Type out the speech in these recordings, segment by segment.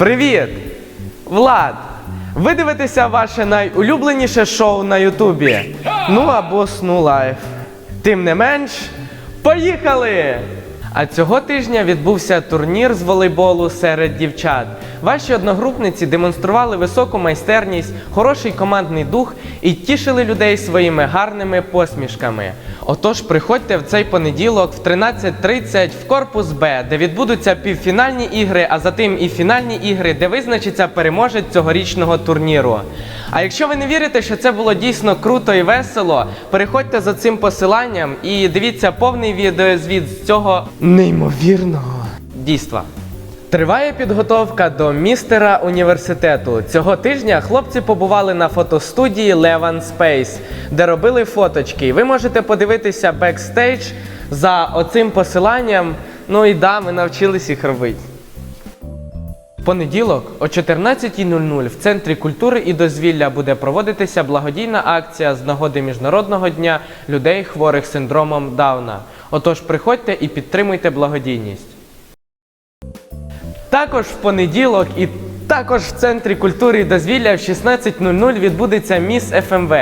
Привіт! Влад! Ви дивитеся ваше найулюбленіше шоу на Ютубі. Ну або Сну Лайф. Тим не менш, поїхали! А цього тижня відбувся турнір з волейболу серед дівчат. Ваші одногрупниці демонстрували високу майстерність, хороший командний дух і тішили людей своїми гарними посмішками. Отож, приходьте в цей понеділок в 13.30 в корпус Б, де відбудуться півфінальні ігри, а затим і фінальні ігри, де визначиться переможець цьогорічного турніру. А якщо ви не вірите, що це було дійсно круто і весело, переходьте за цим посиланням і дивіться повний відеозвіт з цього неймовірного дійства. Триває підготовка до містера університету. Цього тижня хлопці побували на фотостудії Levan Space, де робили фоточки. Ви можете подивитися бекстейдж за оцим посиланням. Ну і да, ми навчились їх робити. Понеділок о 14.00 в Центрі культури і дозвілля буде проводитися благодійна акція з нагоди Міжнародного дня людей, хворих синдромом Дауна. Отож, приходьте і підтримуйте благодійність. Також в понеділок і також в Центрі культури і дозвілля в 16.00 відбудеться Міс ФМВ.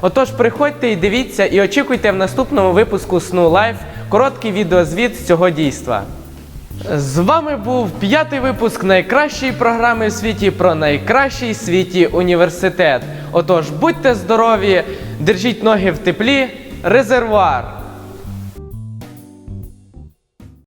Отож, приходьте і дивіться, і очікуйте в наступному випуску Сну Лайф короткий відеозвіт з цього дійства. З вами був п'ятий випуск найкращої програми в світі про найкращий в світі університет. Отож, будьте здорові, держіть ноги в теплі, резервуар.